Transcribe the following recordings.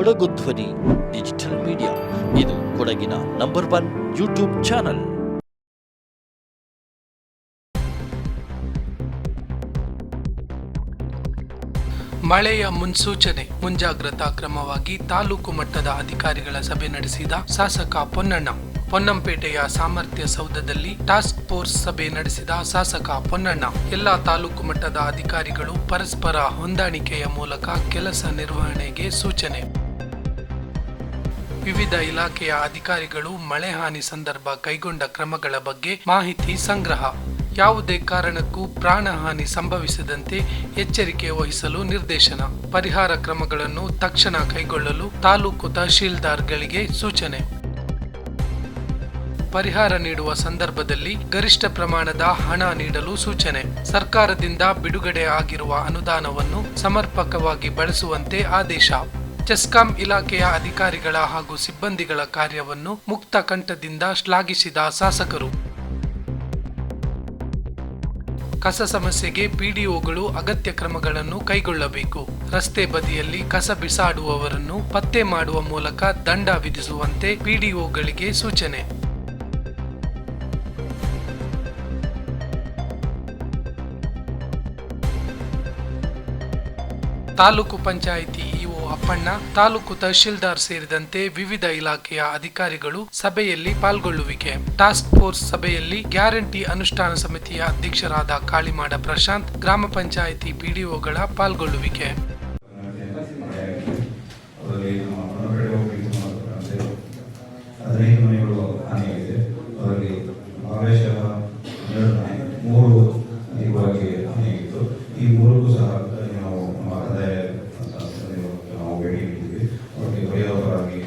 ಕೊಡಗು ಧ್ವನಿ, digital media. ಇದು ಕೊಡಗಿನ ನಂಬರ್ ಒನ್ ಯೂಟ್ಯೂಬ್ ಚಾನಲ್. ಮಳೆಯ ಮುನ್ಸೂಚನೆ, ಮುಂಜಾಗ್ರತಾ ಕ್ರಮವಾಗಿ ತಾಲೂಕು ಮಟ್ಟದ ಅಧಿಕಾರಿಗಳ ಸಭೆ ನಡೆಸಿದ ಶಾಸಕ ಪೊನ್ನಣ್ಣ. ಪೊನ್ನಂಪೇಟೆಯ ಸಾಮರ್ಥ್ಯ ಸೌಧದಲ್ಲಿ ಟಾಸ್ಕ್ ಫೋರ್ಸ್ ಸಭೆ ನಡೆಸಿದ ಶಾಸಕ ಪೊನ್ನಣ್ಣ. ಎಲ್ಲಾ ತಾಲೂಕು ಮಟ್ಟದ ಅಧಿಕಾರಿಗಳು ಪರಸ್ಪರ ಹೊಂದಾಣಿಕೆಯ ಮೂಲಕ ಕೆಲಸ ನಿರ್ವಹಣೆಗೆ ಸೂಚನೆ. ವಿವಿಧ ಇಲಾಖೆಯ ಅಧಿಕಾರಿಗಳು ಮಳೆ ಹಾನಿ ಸಂದರ್ಭ ಕೈಗೊಂಡ ಕ್ರಮಗಳ ಬಗ್ಗೆ ಮಾಹಿತಿ ಸಂಗ್ರಹ. ಯಾವುದೇ ಕಾರಣಕ್ಕೂ ಪ್ರಾಣಹಾನಿ ಸಂಭವಿಸದಂತೆ ಎಚ್ಚರಿಕೆ ವಹಿಸಲು ನಿರ್ದೇಶನ. ಪರಿಹಾರ ಕ್ರಮಗಳನ್ನು ತಕ್ಷಣ ಕೈಗೊಳ್ಳಲು ತಾಲೂಕು ತಹಶೀಲ್ದಾರ್ಗಳಿಗೆ ಸೂಚನೆ. ಪರಿಹಾರ ನೀಡುವ ಸಂದರ್ಭದಲ್ಲಿ ಗರಿಷ್ಠ ಪ್ರಮಾಣದ ಹಣ ನೀಡಲು ಸೂಚನೆ. ಸರ್ಕಾರದಿಂದ ಬಿಡುಗಡೆ ಆಗಿರುವ ಅನುದಾನವನ್ನು ಸಮರ್ಪಕವಾಗಿ ಬಳಸುವಂತೆ ಆದೇಶ. ಚೆಸ್ಕಾಂ ಇಲಾಖೆಯ ಅಧಿಕಾರಿಗಳ ಹಾಗೂ ಸಿಬ್ಬಂದಿಗಳ ಕಾರ್ಯವನ್ನು ಮುಕ್ತ ಕಂಠದಿಂದ ಶ್ಲಾಘಿಸಿದ ಶಾಸಕರು. ಕಸ ಸಮಸ್ಯೆಗೆ ಪಿಡಿಒಗಳು ಅಗತ್ಯ ಕ್ರಮಗಳನ್ನು ಕೈಗೊಳ್ಳಬೇಕು. ರಸ್ತೆ ಬದಿಯಲ್ಲಿ ಕಸ ಬಿಸಾಡುವವರನ್ನು ಪತ್ತೆ ಮಾಡುವ ಮೂಲಕ ದಂಡ ವಿಧಿಸುವಂತೆ ಪಿಡಿಒಗಳಿಗೆ ಸೂಚನೆ. ತಾಲೂಕು ಪಂಚಾಯಿತಿ ಅಪ್ಪಣ್ಣ, ತಾಲೂಕು ತಹಶೀಲ್ದಾರ್ ಸೇರಿದಂತೆ ವಿವಿಧ ಇಲಾಖೆಯ ಅಧಿಕಾರಿಗಳು ಸಭೆಯಲ್ಲಿ ಪಾಲ್ಗೊಳ್ಳುವಿಕೆ. ಟಾಸ್ಕ್ ಫೋರ್ಸ್ ಸಭೆಯಲ್ಲಿ ಗ್ಯಾರಂಟಿ ಅನುಷ್ಠಾನ ಸಮಿತಿಯ ಅಧ್ಯಕ್ಷರಾದ ಕಾಳಿಮಾಡ ಪ್ರಶಾಂತ್, ಗ್ರಾಮ ಪಂಚಾಯಿತಿ ಪಿಡಿಒಗಳ ಪಾಲ್ಗೊಳ್ಳುವಿಕೆ ಅದರಲ್ಲಿ ನಮ್ಮ ಹೊರಗಡೆ ಹೋಗ್ಲಿಕ್ಕೆ ಸುಮಾರು ಅಂದ್ರೆ ಹದಿನೈದು ಮನೆಗಳು ಹಾನಿಯಾಗಿದೆ ಅದರಲ್ಲಿ ಭಾಗಶಃ ಎರಡು ಮನೆ ಮೂರು ತೀವ್ರವಾಗಿ ಹಾನಿಯಾಗಿತ್ತು ಈ ಮೂರಕ್ಕೂ ಸಹ ನಾವು ನಮ್ಮ ಕಂದಾಯ ಸಂಸ್ಥೆಗೆ ನಾವು ಭೇಟಿ ನೀಡಿದ್ವಿ ಅವರಿಗೆ ಪರಿಹಾರವಾಗಿ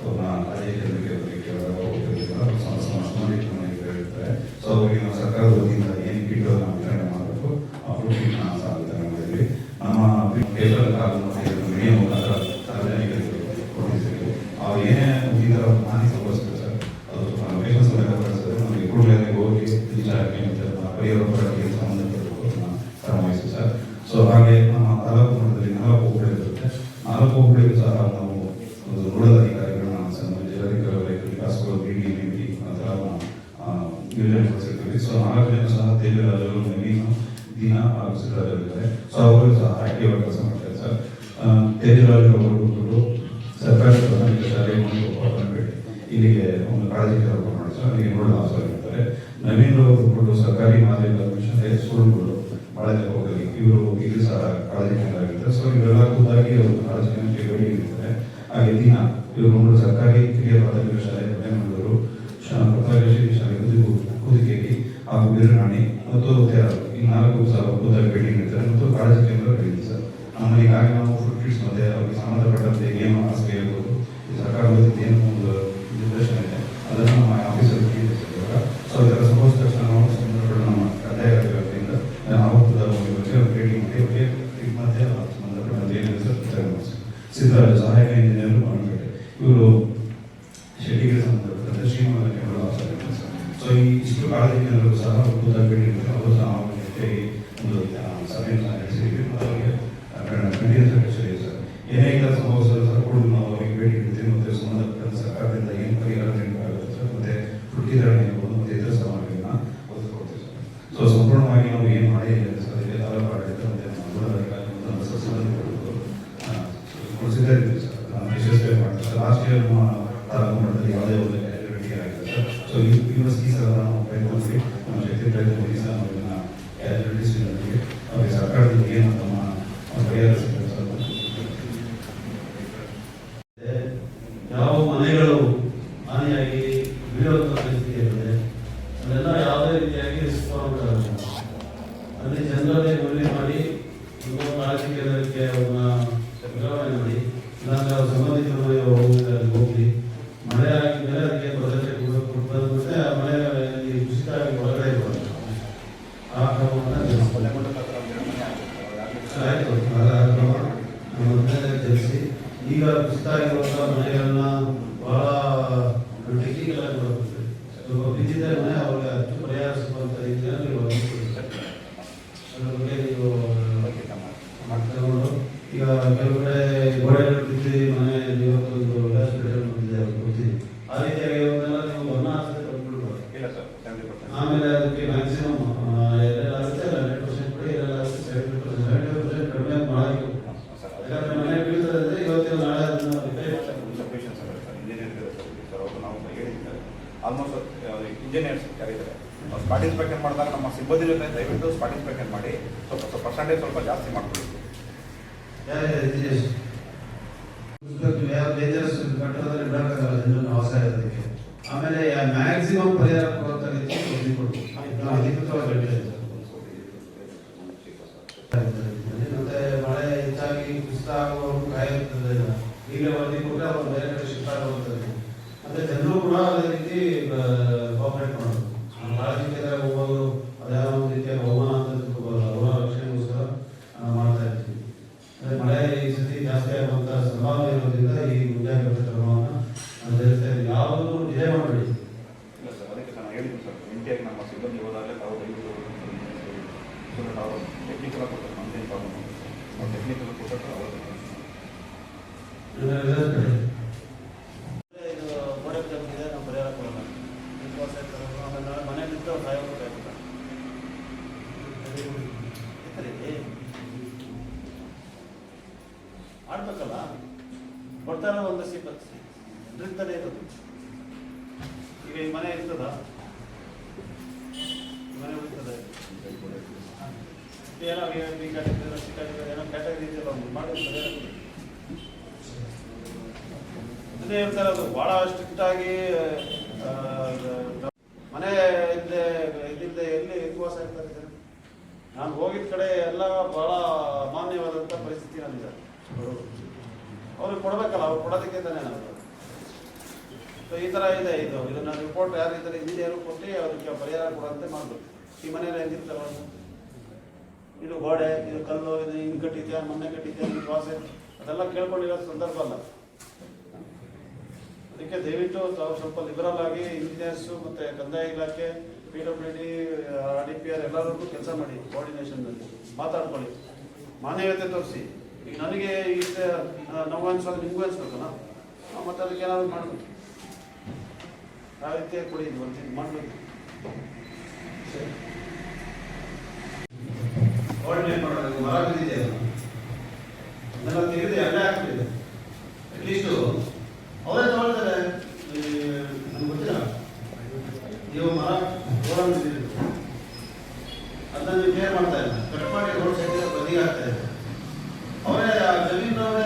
ಅವ್ರನ್ನ ಅಧಿಕಾರಿಗಳಿಗೆ ಬರಲಿಕ್ಕೆ ಹೋಗ್ತಿರ್ತಾರೆ ಸಂಬಂಧಿತ ಮನೆಗೆ ಹೇಳಿರ್ತಾರೆ ಸೊ ಅವರಿಗೆ ನಾವು ಸರ್ಕಾರದ ವತಿಯಿಂದ ಏನು ಕಿಟ್ ನಾವು ವಿತರಣೆ ಮಾಡಬೇಕು ಆ ಫುಡ್ ಕಿಟ್ನ ಸಹ ವಿತರಣೆ ಮಾಡಿದ್ವಿ ನಮ್ಮ ಇದನ್ನು ಮೀಡಿಯಾ ಮುಖಾಂತರ ಸಾರ್ವಜನಿಕರಿಗೆ ಕೊಟ್ಟಿದ್ದೀವಿ ಅವ್ರು ಏನೇ ಮುಗಿದರ ಥರ ಇಲ್ಲಿಗೆ ಒಂದು ಕಾಳಜಿ ಕಾರ್ಯಕ್ರಮ ಮಾಡಿ ಸರ್ ಅಲ್ಲಿಗೆ ನೋಡಲು ಆಸರಾಗಿರ್ತಾರೆ ನವೀನ್ ಅವರು ಕೊಟ್ಟು ಸರ್ಕಾರಿ ಮಾಧ್ಯಮಿಕ ಶಾಲೆ ಸ್ಕೂಲ್ಗಳು ಬಾಳಲೆ ಹೋಗಲಿ ಇವರು ಇಲ್ಲಿ ಸಹ ಕಾಳಜಿ ಕೇಂದ್ರಾಗಿರ್ತಾರೆ ಸೊ ಇವರೆಲ್ಲ ಖುದ್ದಾಗಿ ಅವರು ಕಾಳಜಿ ಕೇಂದ್ರಕ್ಕೆ ಇರ್ತಾರೆ ಹಾಗೆ ದಿನ ಇವರು ಒಂದು ಸರ್ಕಾರಿ ಕಿರಿಯ ಪ್ರಾಥಮಿಕ ಶಾಲೆ, ಬೆಂಗಳೂರು ಪ್ರಾಥಮಿಕ ಶಾಲೆ ಕುದಿಗು ಹಾಗೂ ಬೀರನಾಣಿ ಮತ್ತು ಈ ನಾಲ್ಕು ಸಹ ಖುದ್ದಾಗಿ ಭೇಟಿ ನೀಡ್ತಾರೆ ಮತ್ತು ಕಾಳಜಿ ಕೇಂದ್ರ ಸರ್ ನಮ್ಮ ಈಗಾಗಲೇ ನಾವು ಫುಡ್ ಕಿಟ್ಸ್ ಮತ್ತೆ ಅವರಿಗೆ ಸಂಬಂಧಪಟ್ಟಂತೆ ಏನು ಹಾಸಿಗೆ ಇರ್ಬೋದು ಈ ಸರ್ಕಾರದ ಏನು ಒಂದು ನಿರ್ದೇಶನ ಇದೆ, ಅದನ್ನು ನಮ್ಮ ಆಫೀಸಲ್ಲಿ ತಿಳಿಸಿದ್ದೀವಿ ಸರ್ ಸೊ ಇದರ ಸಂಭವಿಸಿದ ಇಲ್ಲಾಂದ್ರೆ ಅವ್ರ ಸಂಬಂಧಿತ ಆಮೇಲೆ ಅದಕ್ಕೆ ಮ್ಯಾಕ್ಸಿಮಮ್ ಪರ್ಸೆಂಟ್ ಕಡಿಮೆ ನಾಳೆ ಸರ್ ಇಂಜಿನಿಯರ್ ಸರ್ ನಾವು ಆಲ್ಮೋಸ್ಟ್ ಇಂಜಿನಿಯರ್ಸ್ ಕರೀತಾರೆ ಸ್ಪಾಟ್ ಮಾಡಿದಾಗ ನಮ್ಮ ಸಿಬ್ಬಂದಿ ಜೊತೆ ದಯವಿಟ್ಟು ಸ್ಪಾಟ್ ಮಾಡಿ. ಸ್ವಲ್ಪ ಪರ್ಸೆಂಟೇಜ್ ಸ್ವಲ್ಪ ಜಾಸ್ತಿ ಮಾಡ್ಕೊಳ್ಳಿ ಹೇಳಿದ್ದೇವೆ ಮತ್ತೆ ಮಳೆ ಹೆಚ್ಚಾಗಿ ಈಗ ಅವ್ರು ಬೇರೆ ಕಡೆ ಶಿಫ್ಟ್ ಆಗುವಂಥದ್ದು ಮತ್ತೆ ಜನರು ಕೂಡ ಅದೇ ರೀತಿ ಕೋಪರೇಟ್ ಮಾಡೋದು ಬಹಳ ಜನ ಹೋಗೋದು ಅದ್ಯಾವ ಒಂದು ರೀತಿಯ ಬಹುಮಾನ ಅಂತ ತಿಳ್ಕೊಬೋದು ಅವರ ರಕ್ಷಣೆಗೋಸ್ಕರ ಆ, ಮಾಡ್ತಾ ಇರ್ತೀವಿ ಅದೇ ಮಳೆ ಈ ಸತಿ ಜಾಸ್ತಿ ಆಗುವಂತ ಸಂಭಾವನೆ ಇರೋದ್ರಿಂದ ಈ ಮುಂಜಾಗ್ರತಾ ಕ್ರಮವನ್ನು ನಾವು ತಿಳಿಸ್ತಾ ಇದ್ದೀವಿ ಯಾವುದನ್ನು ಡಿಲೇ ಮಾಡಬೇಡಿ ಇಲ್ಲ ಸರ್ ಅದಕ್ಕೆ ನಾನು ಹೇಳಿದ್ದೀನಿ ಸರ್ ಇಂಟಿಯಾಗಿ ನಮ್ಮ ಸಿಬ್ಬಂದಿ ಹೋದಾಗಲೇ ತಾವು ದಯವಿಟ್ಟು ಅವರು ಟೆಕ್ನಿಕಲ್ ಕೊಡ್ತಾರೆ ನಮ್ಮದೇನು ಪ್ರಾಬ್ಲಮ್ ಅವ್ರು ಟೆಕ್ನಿಕಲ್ ಕೊಟ್ಟರೆ ಅವರು ಇದು ಗೋಡೆ ಬಿದ್ದಿದೆ ನಾವು ಪರಿಹಾರ ಕೊಡೋಣ ವಿಶ್ವಾಸ ಇರ್ತದೆ ಆಮೇಲೆ ನಾಳೆ ಮನೆ ಬಿಟ್ಟು ಅವ್ರು ಸಾಯೋಗ್ಬೇಕಾಗುತ್ತೆ ಆಡ್ಬೇಕಲ್ಲ ಕೊಡ್ತಾರೆ ಒಂದು ಸಿಬ್ಬಂದಿ ಇರ್ತದೆ ಇರೋದು ಈಗ ಈ ಮನೆ ಇರ್ತದ ಈ ಮನೆ ಉಳಿತದೆ ಏನೋ ಬಿ ಕ್ಯಾಟಗರಿ ಸಿ ಕ್ಯಾಟಗರಿ ಏನೋ ಕ್ಯಾಟಗರಿ ಇದೆಯಲ್ಲ ಒಂದು ಮಾಡಿ ಪರಿಹಾರ ಕೊಡಿ. ಅದೇ ಹೇಳ್ತಾರೆ ಅದು. ಬಹಳ ಸ್ಟ್ರಿಕ್ಟ್ ಆಗಿ ಆ, ಮನೆ ಇಲ್ಲದೆ ಇಲ್ಲಿಂದ ಎಲ್ಲಿ ವಾಸ ಇರ್ತಾರೆ ಜನ? ನಾನು ಹೋಗಿದ ಕಡೆ ಎಲ್ಲ ಬಹಳ ಅಮಾನ್ಯವಾದಂಥ ಪರಿಸ್ಥಿತಿ ನನಗೆ ಅವ್ರಿಗೆ ಕೊಡ್ಬೇಕಲ್ಲ ಅವ್ರು ಕೊಡೋದಕ್ಕೆ ತಾನೇ ನಾವು ಸೊ ಈ ಥರ ಇದೆ ಇದು. ಇದನ್ನ ರಿಪೋರ್ಟ್ ಯಾರು ಇದ್ದಾರೆ ಇಂಜಿನಿಯರು ಕೊಟ್ಟು ಅದಕ್ಕೆ ಪರಿಹಾರ ಕೊಡುವಂತೆ ಮಾಡಬೇಕು. ಈ ಮನೆಯಲ್ಲಿ ಹೆಂಗಿರ್ತಾರ ಇದು ಗೋಡೆ ಇದು ಕಲ್ಲು ಇದು ಹಿಂಗೆ ಕಟ್ಟಿದ್ಯಾ ಮೊನ್ನೆ ಕಟ್ಟಿದ್ಯಾ ನಿಮ್ಗೆ ಅದೆಲ್ಲ ಕೇಳ್ಕೊಂಡಿರೋ ಸಂದರ್ಭ ಅಲ್ಲ. ಅದಕ್ಕೆ ದಯವಿಟ್ಟು ತಾವು ಸ್ವಲ್ಪ ಲಿಬರಲ್ ಆಗಿ ಇಂಜಿನಿಯರ್ಸು ಮತ್ತೆ ಕಂದಾಯ ಇಲಾಖೆ P W D R D P R ಎಲ್ಲರಿಗೂ ಕೆಲಸ ಮಾಡಿ ಕೋಆರ್ಡಿನೇಷನ್ನಲ್ಲಿ ಮಾತಾಡ್ಕೊಳ್ಳಿ. ಮಾನ್ಯತೆ ತೋರಿಸಿ. ಈಗ ನನಗೆ ಈ ನೋವು ಅನ್ಸೋದು ನಿಮಗೂ ಅನ್ಸ್ಬೇಕಲ್ಲ? ಮತ್ತು ಅದಕ್ಕೆ ಏನಾದರೂ ಮಾಡಬೇಕು. ಆ ರೀತಿ ಕೊಡಿ, ಒಂದು ಮಾಡಬೇಕು. ಕೋಆರ್ಡಿನೇಟ್ ತೆಗೆದು ಎಣ್ಣೆ ಹಾಕ್ಬಿಟ್ಟಿದೆ ಅಟ್ಲೀಸ್ಟು ಅವರೇ ಈ ನಮ್ಗೆ ಗೊತ್ತಿಲ್ಲ ನೀವು ಮರ ರೋಡ್ ಬಿದ್ದಿದೆ ಅದನ್ನ ನೀವು ಕೇರ್ ಮಾಡ್ತಾ ಇಲ್ಲ ಕಟ್ ಮಾಡಿ ರೋಡ್ ಬದಿಗೆ ಹಾಕ್ತಾ ಇದೆ. ಅವರೇ ಆ ಜಮೀನವರೇ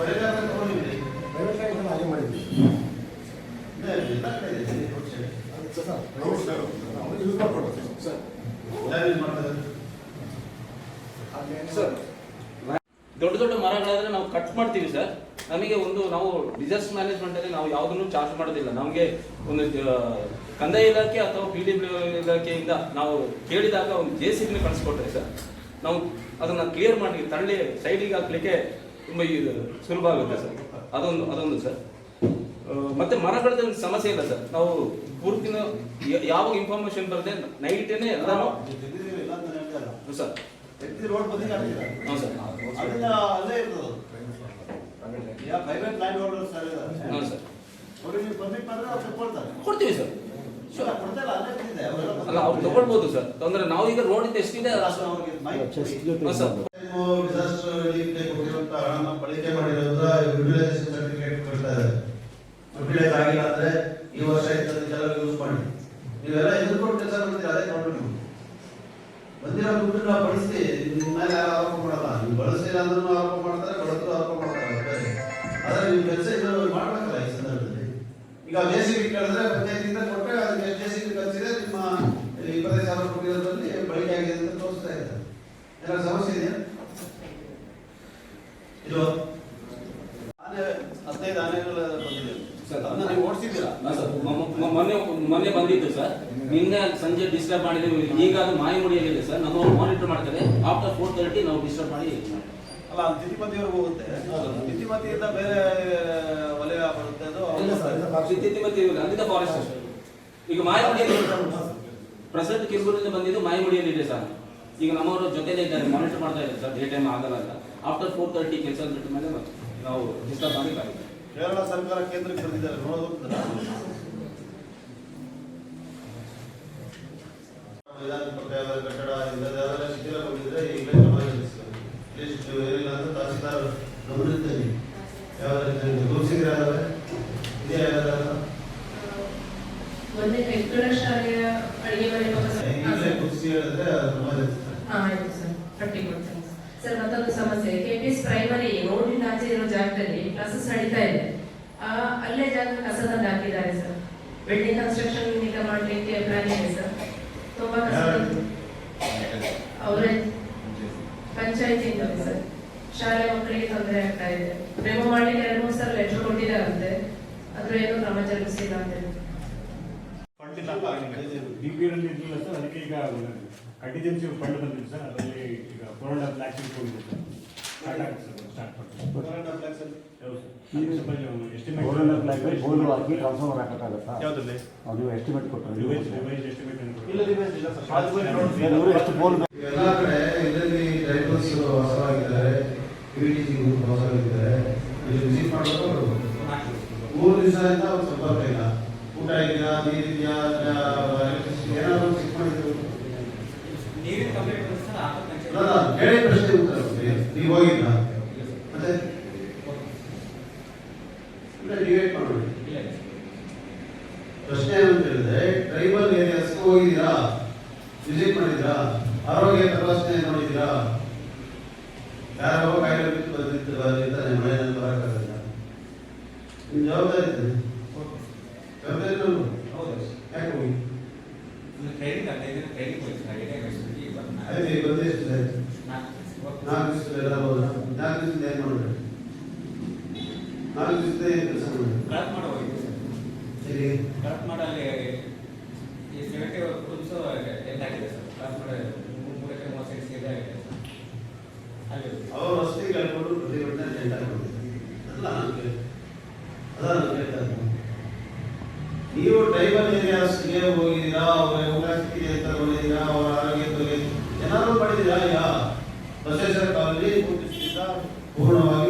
ಬೆಳೆಗಾರ ತಗೊಂಡಿದ್ರಿ? ಹಾಗೆ ಮಾಡಿದ್ವಿ. ಕಡೆ ಇದೆ ರೋಡ್ ಸರ್ ಯಾರು ಯೂಸ್ ಮಾಡ್ತಾರೆ? ದೊಡ್ಡ ದೊಡ್ಡ ಮರಗಳಾದ್ರೆ ನಾವು ಕಟ್ ಮಾಡ್ತೀವಿ ಸರ್. ನಮಗೆ ಒಂದು ನಾವು ಡಿಸಾಸ್ಟರ್ ಮ್ಯಾನೇಜ್ಮೆಂಟ್ ಅಲ್ಲಿ ನಾವು ಯಾವುದನ್ನು ಚಾರ್ಜ್ ಮಾಡೋದಿಲ್ಲ. ನಮಗೆ ಒಂದು ಕಂದಾಯ ಇಲಾಖೆ ಅಥವಾ ಪಿ ಡಿ ಇಲಾಖೆಯಿಂದ ನಾವು ಕೇಳಿದಾಗ ಒಂದು ಜೆ ಸಿ ಬಿನ ಕಳಿಸ್ಕೊಟ್ರೆ ಸರ್ ನಾವು ಅದನ್ನ ಕ್ಲಿಯರ್ ಮಾಡಿ ತಳ್ಳಿ ಸೈಡಿಗೆ ಹಾಕ್ಲಿಕ್ಕೆ ತುಂಬಾ ಇದು ಸುಲಭ ಆಗುತ್ತೆ ಸರ್. ಅದೊಂದು ಅದೊಂದು ಸರ್. ಮತ್ತೆ ಮರಗಳದ್ದು ಒಂದು ಸಮಸ್ಯೆ ಇಲ್ಲ ಸರ್. ನಾವು ಪೂರ್ತಿನ ಯಾವ ಇನ್ಫಾರ್ಮೇಶನ್ ಬರದೆ ನೈಟೇನೆ ಎಲ್ಲಾನು ಸರ್. ಹೌದು ಸರ್. ಕೊಡ್ತೀವಿ ಸರ್. ಅಲ್ಲೇ ಅವ್ರು ತಗೊಳ್ಬೋದು ಸರ್. ಅಂದ್ರೆ ನಾವು ಈಗ ರೋಡ್ ಎಷ್ಟಿದೆ ಡಿಸಾಸ್ಟರ್ ರಿಲೀಫ್ ಡೇ ಕೊಟ್ಟಿರುವಂತ ಹಣನ ಬಳಕೆ ಮಾಡಿರೋದ್ರ ಯುಟಿಲೈಸೇಷನ್ ಸರ್ಟಿಫಿಕೇಟ್ ಕೊಡ್ತಾ ಇದ್ದಾರೆ. ಯುಟಿಲೈಸ್ ಆಗಿಲ್ಲ ಅಂದ್ರೆ ಈ ವರ್ಷ ಇದೆಲ್ಲ ಯೂಸ್ ಮಾಡಿ. ನೀವೆಲ್ಲ ಎದುರ್ಕೊಂಡು ಕೆಲಸ ಮಾಡ್ತೀರಿ? ಅದೇ ಪ್ರಾಬ್ಲಮ್ ಬಂದಿರೋ ದುಡ್ಡನ್ನ ಬಳಸಿ ನಿಮ್ಮ ಮೇಲೆ ಯಾರು ಆರೋಪ ಮಾಡಲ್ಲ. ನೀವು ಬಳಸಿಲ್ಲ ಅಂದ್ರೂ ಆರೋಪ ಮಾಡ್ತಾರೆ ಬಳದ್ರು ಆರೋಪ ಮಾಡ್ತಾರೆ. ಆದ್ರೆ ನೀವು ಕೆಲಸ ಇದು ಮಾಡ್ಬೇಕಲ್ಲ ಈ ಸಂದರ್ಭದಲ್ಲಿ. ಈಗ ಬೇಸಿಗೆ ಕೇಳಿದ್ರೆ ಪಂಚಾಯತಿಂದ ಕೊಟ್ಟರೆ ಅದಕ್ಕೆ ಜೆ ಸಿ ಬಿ ಖರ್ಚಿದೆ ನಿಮ್ಮ ಇಪ್ಪತ್ತೈದು ಸಾವಿರ ಕೊಟ್ಟಿರೋದ್ರಲ್ಲಿ ಬಳಕೆ ಆಗಿದೆ ಅಂತ ತೋರಿಸ್ತಾ ಇದ್ದಾರೆ ಏನಾದ್ರು ಸಮಸ್ಯೆ ಇದೆಯಾ ಇದು ಆನೆ ಹದಿನೈದು ಆನೆಗಳು ಬಂದಿದೆ ಸರ್. ಅದನ್ನ ನೀವು ಓಡಿಸಿದ್ದೀರಾ? ಸರ್. ಮೊನ್ನೆ ಮೊನ್ನೆ ಬಂದಿತ್ತು ಸರ್ ನಿನ್ನೆ ಸಂಜೆ ಡಿಸ್ಟರ್ಬ್ ಮಾಡಿದ್ರೆ ಈಗ ಅದು ಮಾಯಮುಡಿಯಲ್ಲಿದೆ ಸರ್ ನಮ್ಮ ಮಾನಿಟರ್ ಮಾಡ್ತಾರೆ. ಆಫ್ಟರ್ ಫೋರ್ ತರ್ಟಿ ನಾವು ಡಿಸ್ಟರ್ಬ್ ಮಾಡಿ ಅಲ್ಲ ತಿಥಿಮತಿವರೆಗೂ ಹೋಗುತ್ತೆ. ತಿಥಿಮತಿಯಿಂದ ಬೇರೆ ವಲಯ ಬರುತ್ತೆ ಅದು ಇವ್ರು ಅಲ್ಲಿಂದ ಫಾರೆಸ್ಟ್ ಈಗ ಮಾಯಮುಡಿಯಲ್ಲಿ ಪ್ರೆಸೆಂಟ್ ಕಿರ್ಬೂರಿಂದ ಬಂದಿದ್ದು ಮಾಯಮುಡಿಯಲ್ಲಿ ಇದೆ ಸರ್ ಈಗ ನಮ್ಮವರು ಜೊತೆಲೇ ಇದ್ದಾರೆ ಮಾನಿಟರ್ ಮಾಡ್ತಾ ಇದ್ದಾರೆ ಸರ್ ಡೇ ಟೈಮ್ ಆಗಲ್ಲ ಅಂತ. ಆಫ್ಟರ್ ಫೋರ್ ತರ್ಟಿ ಕೆಲಸ ಬಿಟ್ಟ ಮೇಲೆ ನಾವು ಡಿಸ್ಟರ್ಬ್ ಮಾಡಬೇಕಾಗುತ್ತೆ ಕೇರಳ ಸರ್ಕಾರ ಕೇಂದ್ರಕ್ಕೆ ಬಂದಿದ್ದಾರೆ ನೋಡೋದು ಕಟ್ಟಡ ಇಲ್ಲದೆ ಶಿಥಿಲಗೊಂಡಿದ್ರೆ ಈಗಲೇ ಕ್ರಮ ಜರುಗಿಸಬೇಕು. ಅಟ್ಲೀಸ್ಟ್ ಏನಿಲ್ಲ ಅಂತ ತಹಸೀಲ್ದಾರ್ ಗಮನಿಸ್ತೀನಿ ಯಾವ ರೀತಿ ತೋರಿಸಿದ್ರೆ ಇದೆಯಾ ಯಾವ್ದಾದ್ರು? ಮೊನ್ನೆ ವೆಂಕಟ ಶಾಲೆಯ ಅಡಿಗೆ ಮನೆ ಈಗಲೇ ಮಗ ಕುದಿಸಿ ಹೇಳಿದ್ರೆ ಸರ್ ಮತ್ತೊಂದು ಸಮಸ್ಯೆ ಕೆಪಿಎಸ್ ಪ್ರೈಮರಿ ರೋಡಿನ ಆಚೆ ಇರೋ ಜಾಗದಲ್ಲಿ ಕ್ಲಾಸಸ್ ನಡೀತಾ ಇದೆ ಆ, ಅಲ್ಲೇ ಜಾಗ ಕಸದಂಡ ಹಾಕಿದ್ದಾರೆ ಸರ್ ಬಿಲ್ಡಿಂಗ್ ಕನ್ಸ್ಟ್ರಕ್ಷನ್ ಈಗ ಮಾಡಲಿಕ್ಕೆ ಪ್ಲಾನ್ ಇದೆ ಸರ್ ತುಂಬಾ ಕಸ ಅವರೇ ಪಂಚಾಯತಿಯಿಂದ ಸರ್ ಶಾಲೆ ಮಕ್ಕಳಿಗೆ ತೊಂದರೆ ಆಗ್ತಾ ಇದೆ ರಿಮೂವ್ ಮಾಡ್ಲಿಕ್ಕೆ ಎರಡು ಮೂರು ಸಲ ಲೆಟರ್ ಕೊಟ್ಟಿದ್ದಾರಂತೆ ಆದ್ರೂ ಏನು ಜರುಗಿಸಿಲ್ಲ ಅಂತ ಹೇಳಿ ಇರಲಿಲ್ಲ ಸರ್ ಅದಕ್ಕೆ ಈಗ ಕಂಟಿಜೆನ್ಸಿ ಫಂಡ್ ಬಂದಿದೆ ಸರ್ ಅದರಲ್ಲಿ ಈಗ ಫೋರ್ ಅಂಡ್ ಹಾಫ್ ಲ್ಯಾಕ್ಸ್ ಇಟ್ಕೊಂಡಿದೆ ಸರ್ ಎಲ್ಲ ಕಡೆ ಇದರಲ್ಲಿ ಡ್ರೈವರ್ಸ್ ಹೊಸವಾಗಿದ್ದಾರೆ ಪಿ ಇಲ್ಲಿ ದಿವಸದಿಂದ ಅವ್ರು ಸಂಪರ್ಕ ಇಲ್ಲ ಊಟ ಇದೆಯಾ? ನೀರಿದೆಯಾ ಏನಾದ್ರು ಚೆಕ್ ಮಾಡಿದ್ರು? ಕೇಳಿ ಪ್ರಶ್ನೆ ಉತ್ತರ. ನೀವು ಹೋಗಿಲ್ಲ ಆಯ್ತು ಈಗ ಬಂದು ಎಷ್ಟು ಆಯ್ತು ನಾಲ್ಕು ದಿವಸದಲ್ಲಿ ಎಲ್ಲ ಹೋದ ನಾಲ್ಕು ದಿವಸದಿಂದ ಏನು ಮಾಡಿದ್ರೆ ನಾಲ್ಕು ದಿವಸದ ಏನು ಕೆಲಸ ಮಾಡಿದ್ರೆ ಸರಿ ಅವರು ರಸ್ತೆ ಕಳ್ಕೊಂಡು ಪ್ರತಿಭಟನೆ ಜಂಟ ಮಾಡಿದ್ದಾರೆ ಅಲ್ಲ ನಾನು ಕೇಳ್ತಾ ಅದ ನಾನು ಕೇಳ್ತಾ ಇರೋದು. ನೀವು ಟ್ರೈಬಲ್ ಏರಿಯಾಸ್ಗೆ ಹೋಗಿದ್ದೀರಾ ಅವರ ಊಟ ಸ್ಥಿತಿ ಅಂತ ನೋಡಿದ್ದೀರಾ ಅವರ ಆರೋಗ್ಯ ಬಗ್ಗೆ ಏನಾದ್ರು ಮಾಡಿದ್ದೀರಾ ಯಾ ಬಸವೇಶ್ವರ ಕಾಲನಿ ಮುಟ್ಟಿಸಿದ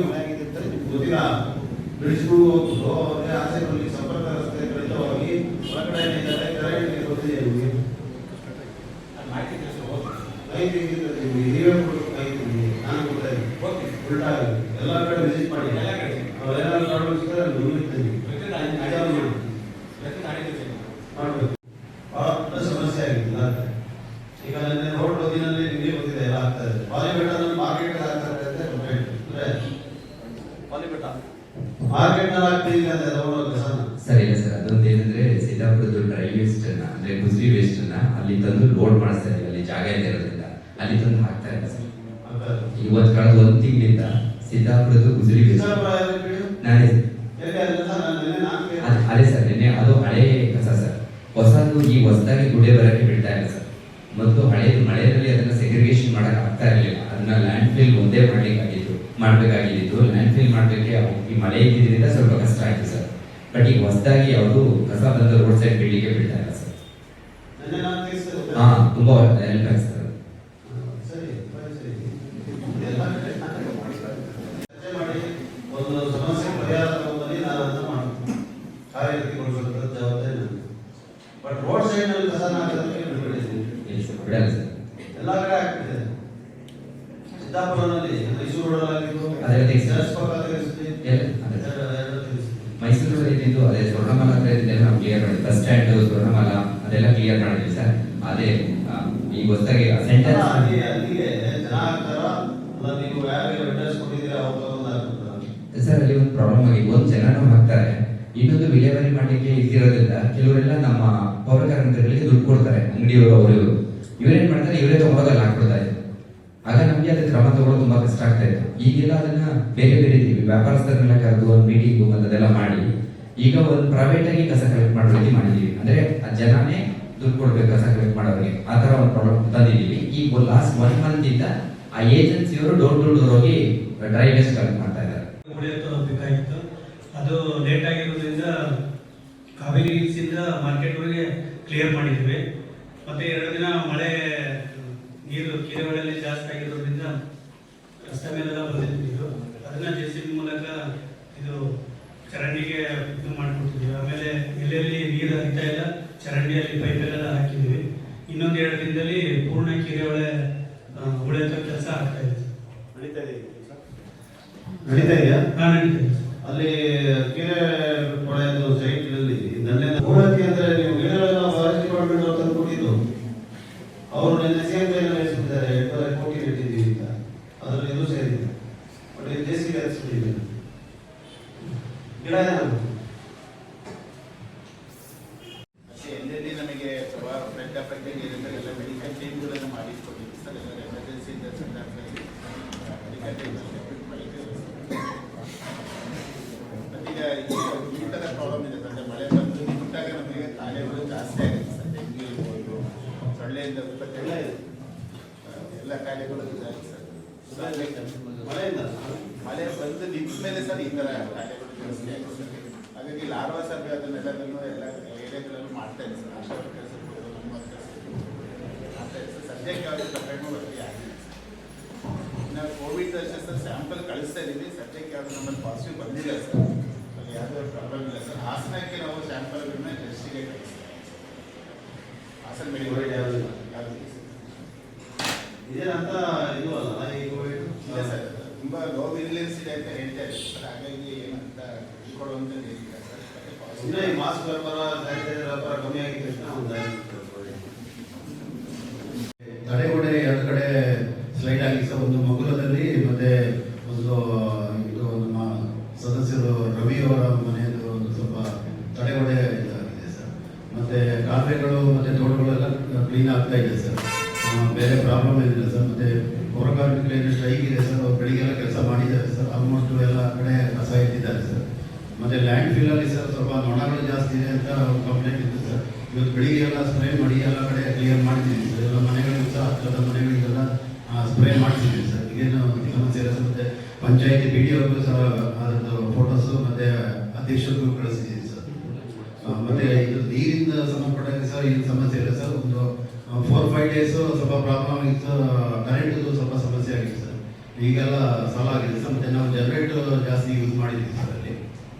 ಮನೆಯಾಗಿದೆ ಅಂತ ನಿಮ್ಗೆ ಗೊತ್ತಿಲ್ಲ. ಬಿಡಿಸ್ಕೊಂಡು ಆಸೆ ಅವ್ರಿಗೆ ಆಸೆ ಬರಲಿ ಸಂಪರ್ಕ ರಸ್ತೆ ಕಡಿತವಾಗಿ ಹೊರಗಡೆ ಇದ್ದಾರೆ ಕರೆಂಟ್ ಗೊತ್ತಿದೆ ನಿಮಗೆ ಮಾಹಿತಿ ಇದ್ದಿದ್ರೆ ನಿಮ್ಗೆ ನೀವೇ ಕೊಡ್ಬೇಕು ಮಾಹಿತಿ ನಿಮಗೆ ನಾನು ಕೊಡ್ತಾ ಇದ್ದೀನಿ ಉಲ್ಟಾ ಎಲ್ಲ ಕಡೆ ವಿಸಿಟ್ ಮಾಡಿ ಅವ್ರೇನಾದ್ರು ಪ್ರಾಬ್ಲಮ್ಸ್ ಇದ್ರೆ ಅಲ್ಲಿ ಮುಂದಿರ್ತೀನಿ ವಿಚಾರ ಮಾಡಿ ಮಾಡ್ಬೇಕು ಬಹಳ ದೊಡ್ಡ ಸಮಸ್ಯೆ ಆಗಿದೆ ಎಲ್ಲ ಕಡೆ. ಈಗ ನನ್ನ ರೋಡ್ ಬದಿನಲ್ಲಿ ನಿಮಗೆ ಗೊತ್ತಿದೆ ಎಲ್ಲ ಆಗ್ತಾ ಇದೆ ಬಾಲಿಬೆಟ್ಟಲ್ಲಿ ಮಾರ್ಕೆಟ್ ಆಗ್ತಾ ಇದೆ ಅಂತ complaint. ಅಂದ್ರೆ ಪಾಲಿಬೆಟ್ಟ ಮಾರ್ಕೆಟ್ನಲ್ಲಿ ಆಗ್ತಿದೆ ಅಂತ ತಗೊಂಡೋಗ ಕಸನ ಸರ್ ಇಲ್ಲ ಸರ್ ಅದೊಂದು ಏನಂದ್ರೆ ಸಿದ್ದಾಪುರದ ಡ್ರೈ ವೇಸ್ಟ್ ಅನ್ನ ಅಂದ್ರೆ ಗುಜರಿ ವೇಸ್ಟ್ ಅನ್ನ ಅಲ್ಲಿ ತಂದು ಲೋಡ್ ಮಾಡಿಸ್ತಾರೆ ಅಲ್ಲಿ ಜಾಗ ಇರೋದ್ರಿಂದ. ಅಲ್ಲಿ ತಂದು ಹಾಕ್ತಾ ಇಲ್ಲ ಸರ್. ಇವತ್ತು ಕಳೆದ ಒಂದು ತಿಂಗಳಿಂದ ಸಿದ್ದಾಪುರದ ಗುಜರಿ ವೇಸ್ಟ್. ಅದ್- ಸರ್ ನಿನ್ನೆ ಅದು ಹಳೆ ಕಸ ಸರ್. ಹೊಸದು ಈ ಹೊಸದಾಗಿ ಗುಡೆ ಬರಕ್ಕೆ ಬಿಡ್ತಾ ಇಲ್ಲ ಸರ್. ಮತ್ತು ಹಳೆ ಮಳೆಯಲ್ಲಿ ಅದನ್ನ ಸೆಗ್ರಿಗೇಷನ್ ಮಾಡಕ್ ಆಗ್ತಾ ಇರಲಿಲ್ಲ. ಅದನ್ನ ಲ್ಯಾಂಡ್ ಫಿಲ್ ಒಂದೇ ಮಾಡ್ಲಿಕ್ಕಾಗಿತ್ತು ಮಾಡ್ಬೇಕಾಗಿದ್ದು ಲ್ಯಾಂಡ್ ಫಿಲ್ ಮಾಡ್ಲಿಕ್ಕೆ ಈ ಮಳೆ ಇದ್ದಿದ್ರಿಂದ ಸ್ವಲ್ಪ ಕಷ್ಟ ಆಯ್ತು ಸರ್. ಬಟ್ ಈಗ ಹೊಸದಾಗಿ ಯಾವುದು ಕಸ ಬಂದ ರೋಡ್ ಸೈಡ್ ಬಿಡ್ಲಿಕ್ಕೆ ಬಿಡ್ತಾ ಇಲ್ಲ ಸರ್ ಹಾ ತುಂಬಾ ಹೆಲ್ಪ್ ಆಗ್ತದೆ ಸರಿ ಸರಿ, ಸರಿ ಎಲ್ಲ ಕಡೆ ಚರ್ಚೆ ಮಾಡಿ ಒಂದು ಸಮಸ್ಯೆ ಪರಿಹಾರ ತಗೊಂಡ್ಬನ್ನಿ ನಾನು ಅದನ್ನ ಮಾಡ್ತೀನಿ ಕಾರ್ಯಗತಿಗೊಳಿಸೋದ್ರ ಜವಾಬ್ದಾರಿ ನಂದು ಬಟ್ ರೋಡ್ ಸೈಡ್ನಲ್ಲಿ ಕಸ ಹಾಕೋದಕ್ಕೆ ಬಿಡ್ಬಿಟ್ಟಿದ್ದೀನಿ ಇಲ್ಲ ಸರ್ ಬಿಡಲ್ಲ ಸರ್ ಎಲ್ಲ ಕಡೆ ಆಗ್ತಿದೆ ಸಿದ್ದಾಪುರನಲ್ಲಿ ಮೈಸೂರು ರೋಡಲ್ಲಾಗಿದ್ದು ಅದೇ ಅದೇ. ಚರ್ಚ್ ಪಕ್ಕ ತಿಳಿಸ್ತೀನಿ ಎಲ್ಲ- ಅದೇ. ಎರಡು- ಎರಡು ತಿಳಿಸ್ತೀನಿ ಮೈಸೂರು ಇದ್ದಿದ್ದು ಅದೇ ಸ್ವರ್ಣಮಾಲ ಹತ್ರ ಇದ್ದಿದ್ದೆಲ್ಲ ನಾವು ಕ್ಲಿಯರ್ ಮಾಡಿದ್ವಿ ಬಸ್ ಸ್ಟ್ಯಾಂಡ್ ಸ್ವರ್ಣಮಾಲ ಅದೆಲ್ಲ ಕ್ಲಿಯರ್ ಮಾಡಿದ್ವಿ ಸರ್ ಅದೇ ಆ, ಈಗ ಹೊಸದಾಗಿ ಸೆಂಟರ್ ಅಲ್ಲ, ಅಲ್ಲಿ ಅಲ್ಲಿಗೆ ಜನ ಆಗ್ತಾರ ಅಲ್ಲ ನೀವು ಯಾರಿಗೆ ಸರ್ ಅಲ್ಲಿ ಒಂದು ಪ್ರಾಬ್ಲಮ್ ಆಗಿ ಒಂದು ಜನನು ಹಾಕ್ತಾರೆ ಇನ್ನೊಂದು ವಿಲೇವಾರಿ ಮಾಡಲಿಕ್ಕೆ ಇದಿರೋದ್ರಿಂದ ಕೆಲವರೆಲ್ಲ ನಮ್ಮ ಪೌರ ಕಾರ್ಮಿಕರಿಗೆ ದುಡ್ಡು ಕೊಡ್ತಾರೆ. ಅಂಗಡಿಯವರು ಅವರು ಇವರು ಇವರೇನ್ ಮಾಡ್ತಾರೆ? ಇವರೇ ತಗೊಂಡೋಗಿ ಅಲ್ಲಿ ಹಾಕ್ಬಿಡ್ತಾ ಇದ್ರು. ಆಗ ನಮಗೆ ಅದಕ್ಕೆ ಕ್ರಮ ತಗೊಳ್ಳೋದು ತುಂಬಾ ಕಷ್ಟ ಆಗ್ತಾ ಇತ್ತು. ಈಗೆಲ್ಲ ಅದನ್ನ ಬೇರೆ ಬೇರೆ ರೀತಿ ವ್ಯಾಪಾರಸ್ಥರನ್ನ ಕರೆದು ಒಂದು ಮೀಟಿಂಗು ಅದೆಲ್ಲ ಮಾಡಿ, ಈಗ ಒಂದು ಪ್ರೈವೇಟ್ ಆಗಿ ಕಸ ಕಲೆಕ್ಟ್ ಮಾಡೋ ರೀತಿ ಮಾಡಿದೀವಿ ಅಂದ್ರೆ ಆ ಜನನೇ ದುಡ್ಡು ಕೊಡ್ಬೇಕು ಕಸ ಕಲೆಕ್ಟ್ ಮಾಡೋರಿಗೆ. ಆ ತರ ಒಂದು ಪ್ರಾಬ್ಲಮ್ ತಂದಿದ್ದೀವಿ ಈಗ ಲಾಸ್ಟ್ ಒನ್ ಮಂತ್ ಇಂದ ಆ ಏಜೆನ್ಸಿಯವರು ಡೋರ್ ಟು ಡೋರ್ ಹೋಗಿ ಡ್ರೈ ವೇಸ್ಟ್ ಕಲೆಕ್ಟ್ ಮಾಡ್ತಾ ಇದ್ದಾರೆ. ಬೇಕಾಗಿತ್ತು ಅದು ಲೇಟ್ ಆಗಿರೋದ್ರಿಂದ ಕಾವೇರಿ ಹಿಲ್ಸಿಂದ ಮಾರ್ಕೆಟ್ವರೆಗೆ ಕ್ಲಿಯರ್ ಮಾಡಿದ್ವಿ. ಮತ್ತೆ ಎರಡು ದಿನ ಮಳೆ ನೀರು ಕೆರೆಗಳಲ್ಲಿ ಜಾಸ್ತಿ ಆಗಿರೋದ್ರಿಂದ ರಸ್ತೆ ಮೇಲೆಲ್ಲ ಬಂದಿತ್ತು ನೀರು ಅದನ್ನ ಜೆ ಸಿ ಬಿ ಮೂಲಕ ಇದು ಚರಂಡಿಗೆ ಇದು ಮಾಡಿಕೊಡ್ತಿದ್ವಿ ಆಮೇಲೆ ಎಲ್ಲೆಲ್ಲಿ ನೀರು ಹರಿತಾ ಇಲ್ಲ ಚರಂಡಿಯಲ್ಲಿ ಪೈಪೆಲ್ಲ ಹಾಕಿದ್ವಿ ಇನ್ನೊಂದು ಎರಡು ದಿನದಲ್ಲಿ ಪೂರ್ಣ ಕೆರೆಯೊಳೆ ಉಳಿಯೋ ಕೆಲಸ ಆಗ್ತಾ ಇದೆ ನಡೀತಾ ಇದೆ ಈಗ ಕೆಲಸ? ನಡೀತಾ ಇದೆಯಾ ಹಾಂ ನಡೀತಿದೆ ಅಲ್ಲಿ ಕೆರೆ ಕೊಳೆದು ಸೈಟ್ನಲ್ಲಿ ದಂಡೆ ಹೋರಾಟಿ ಅಂದ್ರೆ ನೀವು ಗಿಡಗಳನ್ನ ಫಾರೆಸ್ಟ್ ಡಿಪಾರ್ಟ್ಮೆಂಟ್ ಅವ್ರು ತಂದು ಕೊಟ್ಟಿದ್ದು ಅವರು ನಿನ್ನೆ ಸೇಮ್ ಕೈನಲ್ಲಿ ನಡೆಸಿದ್ದಾರೆ ಎರಡೂವರೆ ಕೋಟಿ ಇಟ್ಟಿದ್ದೀವಿ ಅಂತ ಅದ್ರ ಅದ್ರ ಇದು ಸೇರಿದೆ ಬಟ್ ಇದು ಜೆ ಸಿ ಬಿ ಗಿಡ ಮತ್ತೆ ಎಲ್ಲೆಲ್ಲಿ ನಮಗೆ ಅಫೆಕ್ಟೆಡ್ ಏರಿಯಾದಲ್ಲಿ ಎಲ್ಲ ಮೆಡಿಕಲ್ ಟೀಮ್ಗಳನ್ನು ಮಾಡಿಸ್ಕೊಟ್ಟಿದ್ವಿ ಸರ್ ಎಲ್ಲ ಎಮರ್ಜೆನ್ಸಿ ಇಂದ ಮೆಡಿಕಲ್ ಟೀಮ್ ಮತ್ತೀಗ ಈ ಥರ ಪ್ರಾಬ್ಲಮ್ ಇದೆ ಅಂದರೆ ಮಳೆ ಬಂದು ಬಿಟ್ಟಾಗ ನಮಗೆ ಕಾಯಿಲೆಗಳು ಜಾಸ್ತಿ ಆಗುತ್ತೆ ಸರ್ ಡೆಂಗ್ಯೂ ಇರ್ಬೋದು ಸೊಳ್ಳೆಯಿಂದ ಉತ್ಪತ್ತಿ ಎಲ್ಲ ಕಾಯಿಲೆಗಳು ಇದಾಗಿದೆ ಸರ್ ಮಳೆಯಿಂದ ಮಳೆ ಬಂದು ನಿಂತ ಮೇಲೆ ಸರ್ ಈ ಥರ ಆಗಿದೆ ಹಾಗಾಗಿ ಲಾರ್ವಾ ಸರ್ವೆ ಅದನ್ನೆಲ್ಲದನ್ನು ಎಲ್ಲ ಏರಿಯಾಗಳಲ್ಲೂ ಮಾಡ್ತಾ ಇದೆ ಸರ್. ಆಶಾ ಕೆಲಸ ಸದ್ಯಕ್ಕೆ ಯಾವುದೇ ಪ್ರಕರಣ ವರದಿ ಆಗಿಲ್ಲ ನಾವು ಕೋವಿಡ್ ಸರ್. ಸ್ಯಾಂಪಲ್ ಕಳಿಸ್ತಾ ಇದ್ದೀವಿ. ಸದ್ಯಕ್ಕೆ ಯಾವುದು ನಮ್ಮಲ್ಲಿ ಪಾಸಿಟಿವ್ ಬಂದಿಲ್ಲ ಸರ್ ಅಲ್ಲಿ ಯಾವುದೇ ಪ್ರಾಬ್ಲಮ್ ಇಲ್ಲ ಸರ್ ಹಾಸನಕ್ಕೆ ನಾವು ಸ್ಯಾಂಪಲ್ಗಳನ್ನ ಟೆಸ್ಟಿಗೆ ಕಳಿಸ್ತೀವಿ ಹಾಸನ ಮೆಡಿಕಲ್ ಕೋವಿಡ್ ಯಾವುದೂ ಇಲ್ಲ. ಯಾವುದೂ ಇಲ್ಲ ಸರ್ ಇದೇನಂತ ಇದು ಅಲ್ಲ ಈ ಕೋವಿಡ್ ಇಲ್ಲ ಸರ್ ಲೋ ವಿಜಿಲೆನ್ಸ್ ಇದೆ ಅಂತ ಹೇಳ್ತಾ ಹಾಗಾಗಿ ಏನಂತ ತಿಳ್ಕೊಳ್ಳುವಂಥದ್ದು ಹೇಳ್ತೀರಾ ಸರ್ ಮಾಸ್ಕ್ ವ್ಯಾಪಾರ ಸ್ಯಾನಿಟೈಸರ್ ವ್ಯಾಪಾರ ಕಮ್ಮಿ ಆಗಿದೆ ಅಂತ ಸರ್, ಸ್ವಲ್ಪ ನೊಣಗಳು ಜಾಸ್ತಿ ಇದೆ ಅಂತ ಕಂಪ್ಲೇಂಟ್ ಇತ್ತು ಸರ್. ಇವತ್ತು ಬೆಳಿಗ್ಗೆ ಎಲ್ಲ ಸ್ಪ್ರೇ ಮಾಡಿ ಎಲ್ಲ ಕಡೆ ಕ್ಲಿಯರ್ ಮಾಡಿದ್ದೀವಿ ಸರ್. ಎಲ್ಲ ಮನೆಗಳಿಗೂ ಸಹ ಹತ್ತಿರದ ಮನೆಗಳಿಗೆಲ್ಲ ಸ್ಪ್ರೇ ಮಾಡಿಸಿದ್ದೀವಿ ಸರ್. ಈಗೇನು ಸಮಸ್ಯೆ ಸರ್ ಮತ್ತೆ ಪಂಚಾಯತಿ ಬಿ ಡಿ ಅವ್ರಿಗೂ ಸಹ ಅದರದ್ದು ಫೋಟೋಸು ಮತ್ತೆ ಅಧ್ಯಕ್ಷರಿಗೂ ಕಳಿಸಿದ್ದೀನಿ ಸರ್. ಮತ್ತೆ ಇದು ನೀರಿಂದ ಸಂಬಂಧಪಟ್ಟ ಸರ್ ಏನು ಸಮಸ್ಯೆ ಇಲ್ಲ ಸರ್. ಒಂದು ಫೋರ್ ಫೈವ್ ಡೇಸು ಸ್ವಲ್ಪ ಪ್ರಾಬ್ಲಮ್ ಆಗಿತ್ತು. ಕರೆಂಟ್ದು ಸ್ವಲ್ಪ ಸಮಸ್ಯೆ ಆಗಿತ್ತು ಸರ್. ಈಗೆಲ್ಲ ಸಾಲ ಆಗಿದೆ ಸರ್. ನಾವು ಜನರೇಟರ್ ಜಾಸ್ತಿ ಯೂಸ್ ಮಾಡಿದ್ದೀವಿ ಸರ್.